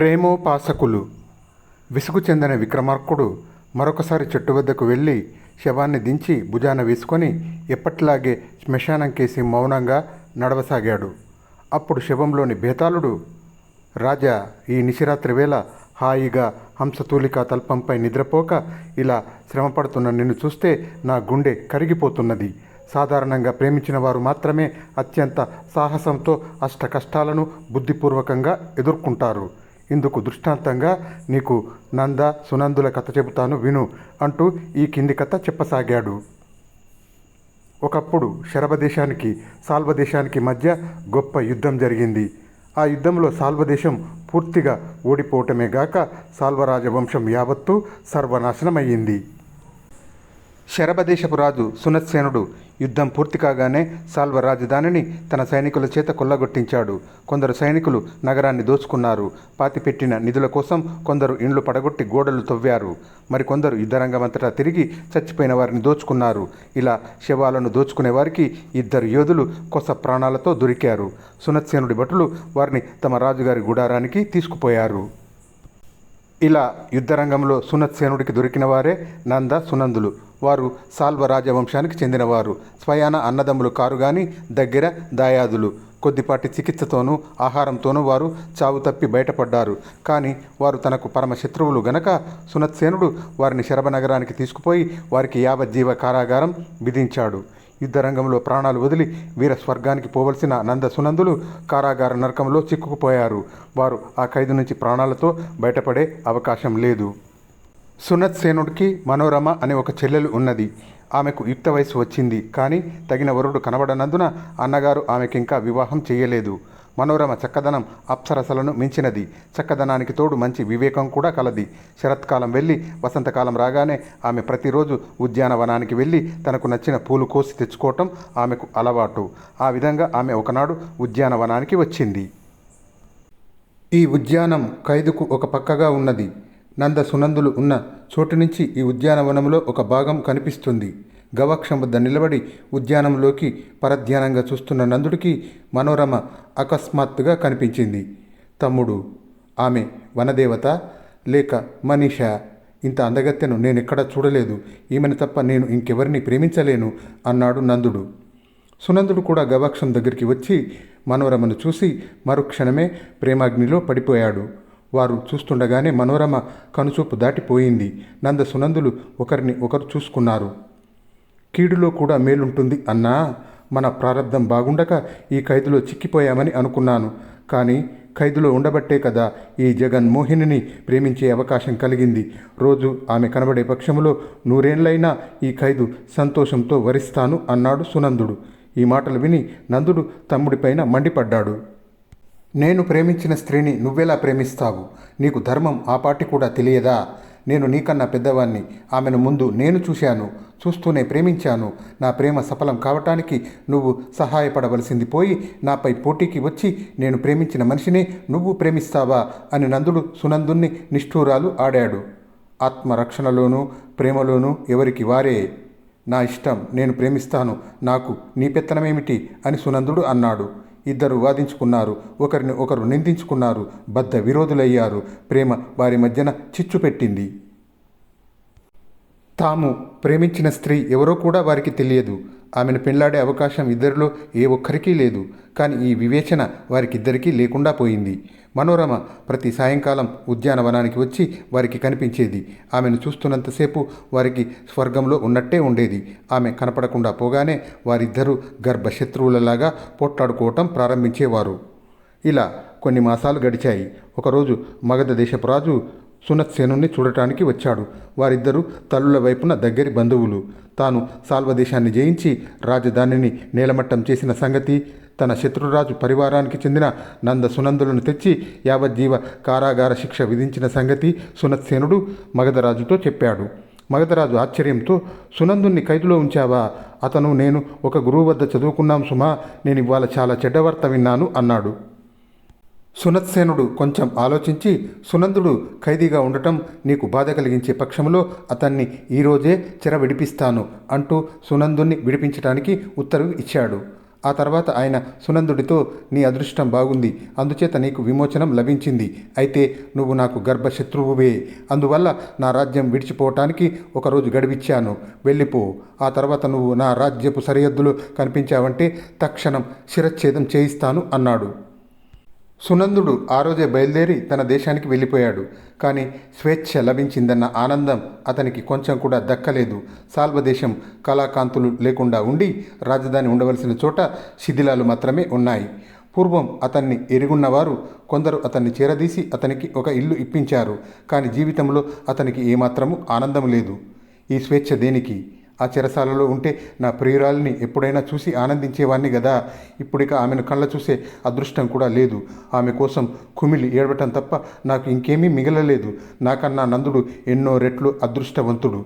ప్రేమోపాసకులు. విసుగు చెందిన విక్రమార్కుడు మరొకసారి చెట్టు వద్దకు వెళ్ళి శవాన్ని దించి భుజాన వేసుకొని ఎప్పటిలాగే శ్మశానం కేసి మౌనంగా నడవసాగాడు. అప్పుడు శవంలోని బేతాళుడు రాజా ఈ నిశిరాత్రి వేళ హాయిగా హంసతూలిక తల్పంపై నిద్రపోక ఇలా శ్రమపడుతున్న నిన్ను చూస్తే నా గుండె కరిగిపోతున్నది. సాధారణంగా ప్రేమించిన వారు మాత్రమే అత్యంత సాహసంతో అష్ట కష్టాలను బుద్ధిపూర్వకంగా ఎదుర్కొంటారు. ఇందుకు దృష్టాంతంగా నీకు నంద సునందుల కథ చెబుతాను విను అంటూ ఈ కింది కథ చెప్పసాగాడు. ఒకప్పుడు శరభదేశానికి సాల్వదేశానికి దేశానికి మధ్య గొప్ప యుద్ధం జరిగింది. ఆ యుద్ధంలో సాల్వదేశం పూర్తిగా ఓడిపోవటమే గాక సాల్వరాజవంశం యావత్తు సర్వనాశనమయ్యింది. శరభదేశపు రాజు సునత్సేనుడు యుద్ధం పూర్తి కాగానే సాల్వ రాజధానిని తన సైనికుల చేత కొల్లగొట్టించాడు. కొందరు సైనికులు నగరాన్ని దోచుకున్నారు. పాతిపెట్టిన నిధుల కోసం కొందరు ఇండ్లు పడగొట్టి గోడలు తవ్వారు. మరికొందరు యుద్ధరంగమంతటా తిరిగి చచ్చిపోయిన వారిని దోచుకున్నారు. ఇలా శవాలను దోచుకునే వారికి ఇద్దరు యోధులు కొస ప్రాణాలతో దొరికారు. సునత్సేనుడి భటులు వారిని తమ రాజుగారి గుడారానికి తీసుకుపోయారు. ఇలా యుద్ధరంగంలో సునత్సేనుడికి దొరికిన వారే నంద సునందులు. వారు సాల్వ రాజవంశానికి చెందినవారు. స్వయాన అన్నదమ్ములు కారు గాని దగ్గర దాయాదులు. కొద్దిపాటి చికిత్సతోనూ ఆహారంతోనూ వారు చావు తప్పి బయటపడ్డారు. కానీ వారు తనకు పరమ శత్రువులు గనక సునత్సేనుడు వారిని శరభ నగరానికి తీసుకుపోయి వారికి యావజ్జీవ కారాగారం విధించాడు. యుద్ధరంగంలో ప్రాణాలు వదిలి వీర స్వర్గానికి పోవలసిన నంద సునందులు కారాగార నరకంలో చిక్కుకుపోయారు. వారు ఆ ఖైదు నుంచి ప్రాణాలతో బయటపడే అవకాశం లేదు. సునత్ సేనుడికి మనోరమ అనే ఒక చెల్లెలు ఉన్నది. ఆమెకు యుక్త వయసు వచ్చింది. కానీ తగిన వరుడు కనబడనందున అన్నగారు ఆమెకింకా వివాహం చేయలేదు. మనోరమ చక్కదనం అప్సరసలను మించినది. చక్కదనానికి తోడు మంచి వివేకం కూడా కలది. శరత్కాలం వెళ్ళి వసంతకాలం రాగానే ఆమె ప్రతిరోజు ఉద్యానవనానికి వెళ్ళి తనకు నచ్చిన పూలు కోసి తెచ్చుకోవటం ఆమెకు అలవాటు. ఆ విధంగా ఆమె ఒకనాడు ఉద్యానవనానికి వచ్చింది. ఈ ఉద్యానం ఖైదుకు ఒక పక్కగా ఉన్నది. నంద సునందులు ఉన్న చోటు నుంచి ఈ ఉద్యానవనంలో ఒక భాగం కనిపిస్తుంది. గవాక్షం వద్ద నిలబడి ఉద్యానంలోకి పరధ్యానంగా చూస్తున్న నందుడికి మనోరమ అకస్మాత్తుగా కనిపించింది. తమ్ముడు ఆమె వనదేవత లేక మనీష ఇంత అందగత్తెను నేనెక్కడా చూడలేదు. ఈమెను తప్ప నేను ఇంకెవరిని ప్రేమించలేను అన్నాడు నందుడు. సునందుడు కూడా గవాక్షం దగ్గరికి వచ్చి మనోరమను చూసి మరుక్షణమే ప్రేమాగ్నిలో పడిపోయాడు. వారు చూస్తుండగానే మనోరమ కనుచూపు దాటిపోయింది. నంద సునందులు ఒకరిని ఒకరు చూసుకున్నారు. కీడులో కూడా మేలుంటుంది అన్నా. మన ప్రారంధం బాగుండక ఈ ఖైదులో చిక్కిపోయామని అనుకున్నాను. కానీ ఖైదులో ఉండబట్టే కదా ఈ జగన్మోహినిని ప్రేమించే అవకాశం కలిగింది. రోజు ఆమె కనబడే పక్షములో నూరేళ్ళైనా ఈ ఖైదు సంతోషంతో వరిస్తాను అన్నాడు సునందుడు. ఈ మాటలు విని నందుడు తమ్ముడిపైన మండిపడ్డాడు. నేను ప్రేమించిన స్త్రీని నువ్వెలా ప్రేమిస్తావు? నీకు ధర్మం ఆ పాటి కూడా తెలియదా? నేను నీకన్నా పెద్దవాణ్ణి. ఆమెను ముందు నేను చూశాను చూస్తూనే ప్రేమించాను. నా ప్రేమ సఫలం కావటానికి నువ్వు సహాయపడవలసింది పోయి నాపై పోటీకి వచ్చి నేను ప్రేమించిన మనిషినే నువ్వు ప్రేమిస్తావా అని నందుడు సునందుణ్ణి నిష్ఠూరాలు ఆడాడు. ఆత్మరక్షణలోనూ ప్రేమలోనూ ఎవరికి వారే? నా ఇష్టం నేను ప్రేమిస్తాను నాకు నీ పెత్తనమేమిటి అని సునందుడు అన్నాడు. ఇద్దరు వాదించుకున్నారు. ఒకరిని ఒకరు నిందించుకున్నారు. బద్ధ విరోధులయ్యారు. ప్రేమ వారి మధ్యన చిచ్చు పెట్టింది. తాము ప్రేమించిన స్త్రీ ఎవరో కూడా వారికి తెలియదు. ఆమెను పెళ్ళాడే అవకాశం ఇద్దరిలో ఏ ఒక్కరికీ లేదు. కానీ ఈ వివేచన వారికిద్దరికీ లేకుండా పోయింది. మనోరమ ప్రతి సాయంకాలం ఉద్యానవనానికి వచ్చి వారికి కనిపించేది. ఆమెను చూస్తున్నంతసేపు వారికి స్వర్గంలో ఉన్నట్టే ఉండేది. ఆమె కనపడకుండా పోగానే వారిద్దరూ గర్భశత్రువులలాగా పోట్లాడుకోవటం ప్రారంభించేవారు. ఇలా కొన్ని మాసాలు గడిచాయి. ఒకరోజు మగధ దేశపు రాజు సునత్సేనుని చూడటానికి వచ్చాడు. వారిద్దరూ తల్లుల వైపున దగ్గరి బంధువులు. తాను సాల్వదేశాన్ని జయించి రాజధానిని నేలమట్టం చేసిన సంగతి తన శత్రురాజు పరివారానికి చెందిన నంద సునందులను తెచ్చి యావజ్జీవ కారాగార శిక్ష విధించిన సంగతి సునత్సేనుడు మగధరాజుతో చెప్పాడు. మగధరాజు ఆశ్చర్యంతో సునందుణ్ణి ఖైదులో ఉంచావా? అతను నేను ఒక గురువు వద్ద చదువుకున్నాం సుమా నేను ఇవాళ చాలా చెడ్డవార్త విన్నాను అన్నాడు. సునత్సేనుడు కొంచెం ఆలోచించి సునందుడు ఖైదీగా ఉండటం నీకు బాధ కలిగించే పక్షంలో అతన్ని ఈరోజే చెర విడిపిస్తాను అంటూ సునందుణ్ణి విడిపించడానికి ఉత్తర్వు ఇచ్చాడు. ఆ తర్వాత ఆయన సునందుడితో నీ అదృష్టం బాగుంది. అందుచేత నీకు విమోచనం లభించింది. అయితే నువ్వు నాకు గర్భశత్రువువే. అందువల్ల నా రాజ్యం విడిచిపోవటానికి ఒకరోజు గడివిచ్చాను. వెళ్ళిపో. ఆ తర్వాత నువ్వు నా రాజ్యపు సరిహద్దులు కనిపించావంటే తక్షణం శిరచ్ఛేదం చేయిస్తాను అన్నాడు. సునందుడు ఆ రోజే బయలుదేరి తన దేశానికి వెళ్ళిపోయాడు. కానీ స్వేచ్ఛ లభించిందన్న ఆనందం అతనికి కొంచెం కూడా దక్కలేదు. సాల్వ దేశం కళాకాంతులు లేకుండా ఉండి రాజధాని ఉండవలసిన చోట శిథిలాలు మాత్రమే ఉన్నాయి. పూర్వం అతన్ని ఎరుగున్నవారు కొందరు అతన్ని చేరదీసి అతనికి ఒక ఇల్లు ఇప్పించారు. కానీ జీవితంలో అతనికి ఏమాత్రము ఆనందం లేదు. ఈ స్వేచ్ఛ దేనికి? ఆ చెరసాలలో ఉంటే నా ప్రియురాలిని ఎప్పుడైనా చూసి ఆనందించేవాణ్ణి కదా ఇప్పుడిక ఆమెను కళ్ళ చూసే అదృష్టం కూడా లేదు. ఆమె కోసం కుమిలి ఏడవటం తప్ప నాకు ఇంకేమీ మిగలలేదు. నాకన్నా నందుడు ఎన్నో రెట్లు అదృష్టవంతుడు.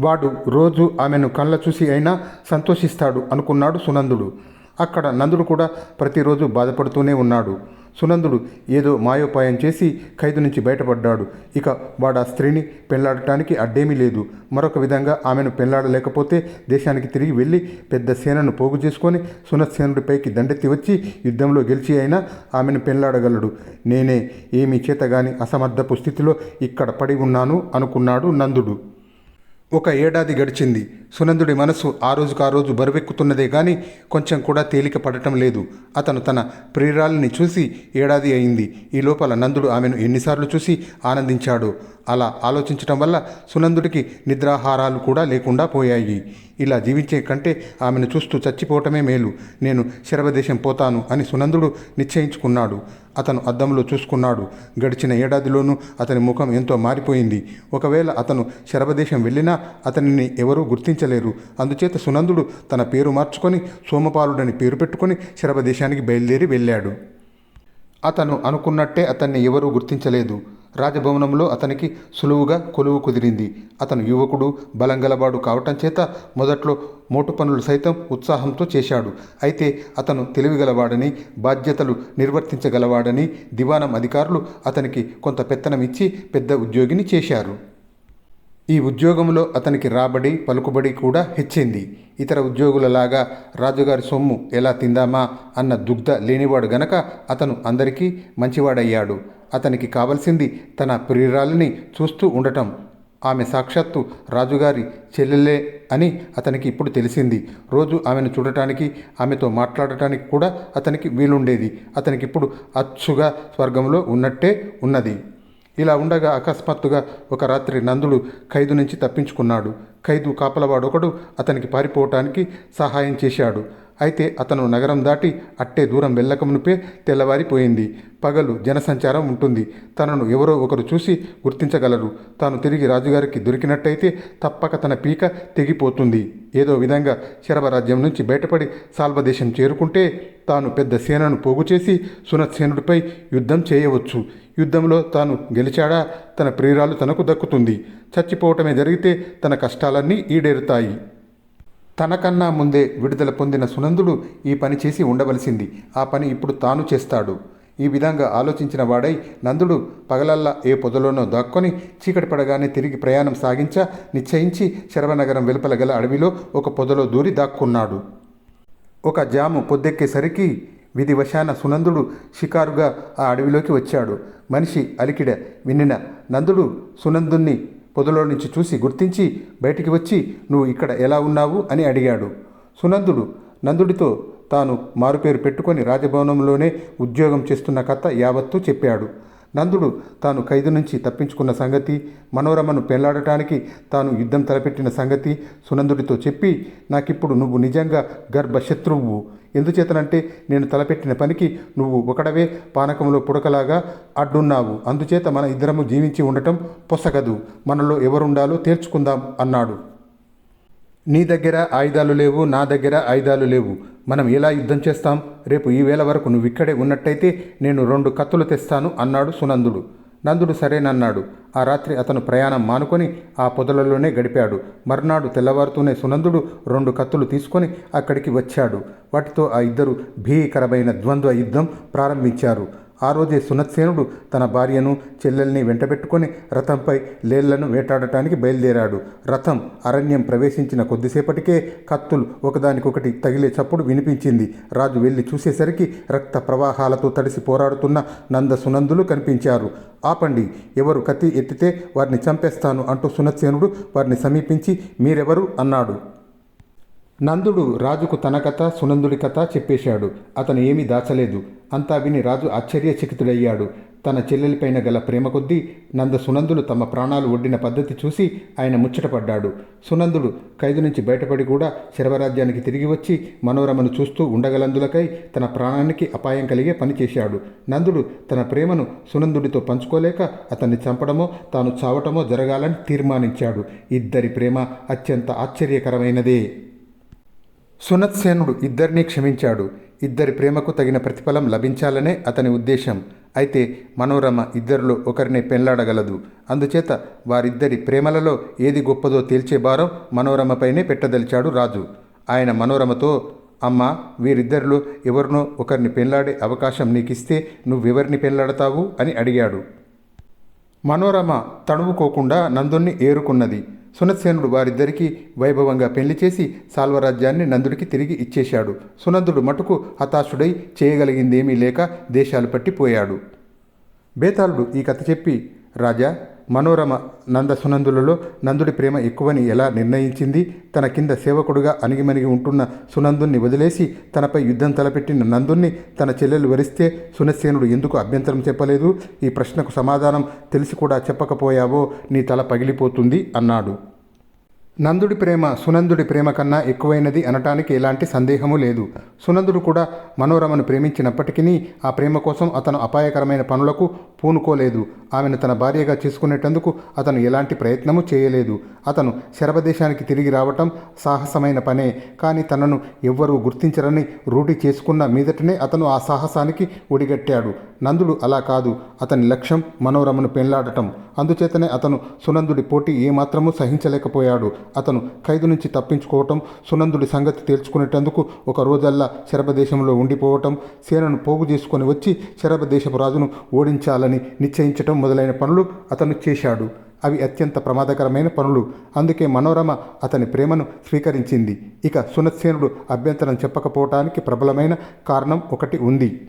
వాడు రోజు ఆమెను కళ్ళ చూసి అయినా సంతోషిస్తాడు అనుకున్నాడు సునందుడు. అక్కడ నందుడు కూడా ప్రతిరోజు బాధపడుతూనే ఉన్నాడు. సునందుడు ఏదో మాయోపాయం చేసి ఖైదు నుంచి బయటపడ్డాడు. ఇక వాడు ఆ స్త్రీని పెళ్ళాడటానికి అడ్డేమీ లేదు. మరొక విధంగా ఆమెను పెళ్ళాడలేకపోతే దేశానికి తిరిగి వెళ్ళి పెద్ద సేనను పోగు చేసుకొని సునత్సేనుడిపైకి దండెత్తి వచ్చి యుద్ధంలో గెలిచి అయినా ఆమెను పెళ్ళాడగలడు. నేనే ఏమీ చేతగాని అసమర్థపు స్థితిలో ఇక్కడ పడి ఉన్నాను అనుకున్నాడు నందుడు. ఒక ఏడాది గడిచింది. సునందుడి మనసు ఆ రోజుకు ఆ రోజు బరువెక్కుతున్నదే కానీ కొంచెం కూడా తేలిక పడటం లేదు. అతను తన ప్రియురాలిని చూసి ఏడాది అయింది. ఈ లోపల నందుడు ఆమెను ఎన్నిసార్లు చూసి ఆనందించాడు. అలా ఆలోచించటం వల్ల సునందుడికి నిద్రాహారాలు కూడా లేకుండా పోయాయి. ఇలా జీవించే కంటే ఆమెను చూస్తూ చచ్చిపోవటమే మేలు. నేను శరవదేశం పోతాను అని సునందుడు నిశ్చయించుకున్నాడు. అతను అద్దంలో చూసుకున్నాడు. గడిచిన ఏడాదిలోనూ అతని ముఖం ఎంతో మారిపోయింది. ఒకవేళ అతను శరభదేశం వెళ్ళినా అతనిని ఎవరూ గుర్తించలేరు. అందుచేత సునందుడు తన పేరు మార్చుకొని సోమపాలుడని పేరు పెట్టుకొని శరభదేశానికి బయలుదేరి వెళ్ళాడు. అతను అనుకున్నట్టే అతన్ని ఎవరూ గుర్తించలేదు. రాజభవనంలో అతనికి సులువుగా కొలువు కుదిరింది. అతను యువకుడు బలంగలవాడు కావటం చేత మొదట్లో మోటు పనులు సైతం ఉత్సాహంతో చేశాడు. అయితే అతను తెలివిగలవాడని బాధ్యతలు నిర్వర్తించగలవాడని దివానం అధికారులు అతనికి కొంత పెత్తనం ఇచ్చి పెద్ద ఉద్యోగిని చేశారు. ఈ ఉద్యోగంలో అతనికి రాబడి పలుకుబడి కూడా హెచ్చింది. ఇతర ఉద్యోగులలాగా రాజుగారి సొమ్ము ఎలా తిందామా అన్న దుగ్ధ లేనివాడు గనక అతను అందరికీ మంచివాడయ్యాడు. అతనికి కావలసింది తన ప్రియురాలిని చూస్తూ ఉండటం. ఆమె సాక్షాత్తు రాజుగారి చెల్లెలే అని అతనికి ఇప్పుడు తెలిసింది. రోజు ఆమెను చూడటానికి ఆమెతో మాట్లాడటానికి కూడా అతనికి వీలుండేది. అతనికి ఇప్పుడు అచ్చుగా స్వర్గంలో ఉన్నట్టే ఉన్నది. ఇలా ఉండగా అకస్మాత్తుగా ఒక రాత్రి నందుడు ఖైదు నుంచి తప్పించుకున్నాడు. ఖైదు కాపలవాడొకడు అతనికి పారిపోవటానికి సహాయం చేశాడు. అయితే అతను నగరం దాటి అట్టే దూరం వెళ్ళకమునిపే తెల్లవారిపోయింది. పగలు జనసంచారం ఉంటుంది. తనను ఎవరో ఒకరు చూసి గుర్తించగలరు. తాను తిరిగి రాజుగారికి దొరికినట్టయితే తప్పక తన పీక తెగిపోతుంది. ఏదో విధంగా శరభరాజ్యం నుంచి బయటపడి సాల్వదేశం చేరుకుంటే తాను పెద్ద సేనను పోగు చేసి సునత్సేనుడిపై యుద్ధం చేయవచ్చు. యుద్ధంలో తాను గెలిచాడా? తన ప్రియురాలు తనకు దక్కుతుంది. చచ్చిపోవటమే జరిగితే తన కష్టాలన్నీ ఈడేరుతాయి. తనకన్నా ముందే విడుదల పొందిన సునందుడు ఈ పని చేసి ఉండవలసింది. ఆ పని ఇప్పుడు తాను చేస్తాడు. ఈ విధంగా ఆలోచించిన వాడై నందుడు పగలల్లా ఏ పొదలోనో దాక్కొని చీకటి పడగానే తిరిగి ప్రయాణం సాగించ నిశ్చయించి శరవనగరం వెలుపల గల అడవిలో ఒక పొదలో దూరి దాక్కున్నాడు. ఒక జాము పొద్దెక్కేసరికి విధివశాన సునందుడు షికారుగా ఆ అడవిలోకి వచ్చాడు. మనిషి అలికిడ వినిన నందుడు సునందుణ్ణి పొదలో నుంచి చూసి గుర్తించి బయటికి వచ్చి నువ్వు ఇక్కడ ఎలా ఉన్నావు? అని అడిగాడు. సునందుడు నందుడితో తాను మారుపేరు పెట్టుకొని రాజభవనంలోనే ఉద్యోగం చేస్తున్న కథ యావత్తూ చెప్పాడు. నందుడు తాను ఖైదు నుంచి తప్పించుకున్న సంగతి మనోరమను పెళ్ళాడటానికి తాను యుద్ధం తలపెట్టిన సంగతి సునందుడితో చెప్పి నాకిప్పుడు నువ్వు నిజంగా గర్భశత్రువు. ఎందుచేతనంటే నేను తలపెట్టిన పనికి నువ్వు ఒకడవే పానకంలో పుడకలాగా అడ్డున్నావు. అందుచేత మన ఇద్దరము జీవించి ఉండటం పొసగదు. మనలో ఎవరుండాలో తేల్చుకుందాం అన్నాడు. నీ దగ్గర ఆయుధాలు లేవు నా దగ్గర ఆయుధాలు లేవు. మనం ఎలా యుద్ధం చేస్తాం? రేపు ఈ వేళ వరకు నువ్వు ఇక్కడే ఉన్నట్టయితే నేను రెండు కత్తులు తెస్తాను అన్నాడు సునందుడు. నందుడు సరేనన్నాడు ఆ రాత్రి అతను ప్రయాణం మానుకొని ఆ పొదలలోనే గడిపాడు. మర్నాడు తెల్లవారుతూనే సునందుడు రెండు కత్తులు తీసుకొని అక్కడికి వచ్చాడు. వాటితో ఆ ఇద్దరు భీకరమైన ద్వంద్వ యుద్ధం ప్రారంభించారు. ఆ రోజే సునత్సేనుడు తన భార్యను చెల్లెల్ని వెంటబెట్టుకొని రథంపై లేళ్ళను వేటాడటానికి బయలుదేరాడు. రథం అరణ్యం ప్రవేశించిన కొద్దిసేపటికే కత్తులు ఒకదానికొకటి తగిలే చప్పుడు వినిపించింది. రాజు వెళ్ళి చూసేసరికి రక్త ప్రవాహాలతో తడిసి పోరాడుతున్న నంద సునందులు కనిపించారు. ఆపండి ఎవరు కత్తి ఎత్తితే వారిని చంపేస్తాను అంటూ సునత్సేనుడు వారిని సమీపించి మీరెవరు? అన్నాడు. నందుడు రాజుకు తన కథ సునందుడి కథ చెప్పేశాడు. అతను ఏమీ దాచలేదు. అంతా విని రాజు ఆశ్చర్యచకితుడయ్యాడు. తన చెల్లెలిపైన గల ప్రేమ కొద్దీ నంద సునందులు తమ ప్రాణాలు ఒడ్డిన పద్ధతి చూసి ఆయన ముచ్చటపడ్డాడు. సునందుడు ఖైదు నుంచి బయటపడి కూడా శరవరాజ్యానికి తిరిగి వచ్చి మనోరమను చూస్తూ ఉండగలందులకై తన ప్రాణానికి అపాయం కలిగే పని చేశాడు. నందుడు తన ప్రేమను సునందుడితో పంచుకోలేక అతన్ని చంపడమో తాను చావటమో జరగాలని తీర్మానించాడు. ఇద్దరి ప్రేమ అత్యంత ఆశ్చర్యకరమైనదే. సునత్సేనుడు ఇద్దరినీ క్షమించాడు. ఇద్దరి ప్రేమకు తగిన ప్రతిఫలం లభించాలనే అతని ఉద్దేశం. అయితే మనోరమ ఇద్దరిలో ఒకరినే పెళ్ళాడగలదు అందుచేత వారిద్దరి ప్రేమలలో ఏది గొప్పదో తేల్చే భారం మనోరమపైనే పెట్టదలిచాడు రాజు. ఆయన మనోరమతో అమ్మ వీరిద్దరిలో ఎవరినో ఒకరిని పెళ్ళాడే అవకాశం నీకిస్తే నువ్వెవరిని పెళ్ళాడతావు అని అడిగాడు. మనోరమ తడువుకోకుండా నందుణ్ణి ఏరుకున్నది. సునత్సేనుడు వారిద్దరికీ వైభవంగా పెళ్ళి చేసి సాల్వరాజ్యాన్ని నందుడికి తిరిగి ఇచ్చేశాడు. సునందుడు మటుకు హతాశుడై చేయగలిగిందేమీ లేక దేశాలు పట్టిపోయాడు. బేతాళుడు ఈ కథ చెప్పి రాజా మనోరమ నంద సునందులలో నందుడి ప్రేమ ఎక్కువని ఎలా నిర్ణయించింది? తన కింద సేవకుడుగా అణిగిమణిగి ఉంటున్న సునందుణ్ణి వదిలేసి తనపై యుద్ధం తలపెట్టిన నందుణ్ణి తన చెల్లెలు వరిస్తే సునసేనుడు ఎందుకు అభ్యంతరం చెప్పలేదు? ఈ ప్రశ్నకు సమాధానం తెలిసి కూడా చెప్పకపోయావో నీ తల పగిలిపోతుంది అన్నాడు. నందుడి ప్రేమ సునందుడి ప్రేమ కన్నా ఎక్కువైనది అనటానికి ఎలాంటి సందేహము లేదు. సునందుడు కూడా మనోరమను ప్రేమించినప్పటికీ ఆ ప్రేమ కోసం అతను అపాయకరమైన పనులకు పూనుకోలేదు. ఆమెను తన భార్యగా చేసుకునేటందుకు అతను ఎలాంటి ప్రయత్నము చేయలేదు. అతను శరభదేశానికి తిరిగి రావటం సాహసమైన పనే కానీ తనను ఎవ్వరూ గుర్తించరని రూఢి చేసుకున్న మీదటనే అతను ఆ సాహసానికి ఒడిగట్టాడు. నందుడు అలా కాదు. అతని లక్ష్యం మనోరమను పెళ్ళాడటం అందుచేతనే అతను సునందుడి పోటీ ఏమాత్రమూ సహించలేకపోయాడు. అతను ఖైదు నుంచి తప్పించుకోవటం సునందుడి సంగతి తేల్చుకునేటందుకు ఒక రోజల్లా శరభదేశంలో ఉండిపోవటం సేనను పోగు చేసుకొని వచ్చి శరభదేశపు రాజును ఓడించాలని నిశ్చయించటం మొదలైన పనులు అతను చేశాడు. అవి అత్యంత ప్రమాదకరమైన పనులు. అందుకే మనోరమ అతని ప్రేమను స్వీకరించింది. ఇక సునత్సేనుడు అభ్యంతరం చెప్పకపోవటానికి ప్రబలమైన కారణం ఒకటి ఉంది.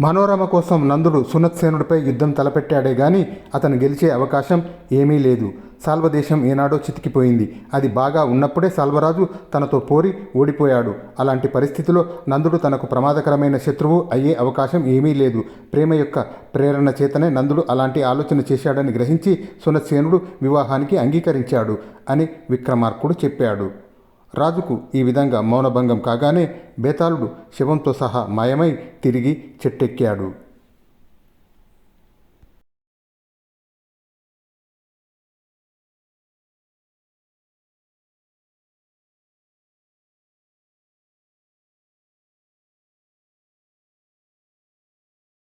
మనోరమ కోసం నందుడు సునత్సేనుడిపై యుద్ధం తలపెట్టాడే గాని అతను గెలిచే అవకాశం ఏమీ లేదు. సాల్వదేశం ఏనాడో చితికిపోయింది. అది బాగా ఉన్నప్పుడే సాల్వరాజు తనతో పోరి ఓడిపోయాడు. అలాంటి పరిస్థితిలో నందుడు తనకు ప్రమాదకరమైన శత్రువు అయ్యే అవకాశం ఏమీ లేదు. ప్రేమ యొక్క ప్రేరణ చేతనే నందుడు అలాంటి ఆలోచన చేశాడని గ్రహించి సునత్సేనుడు వివాహానికి అంగీకరించాడు అని విక్రమార్కుడు చెప్పాడు. రాజుకు ఈ విధంగా మౌనభంగం కాగానే బేతాళుడు శివంతో సహా మాయమై తిరిగి చెట్టెక్కాడు.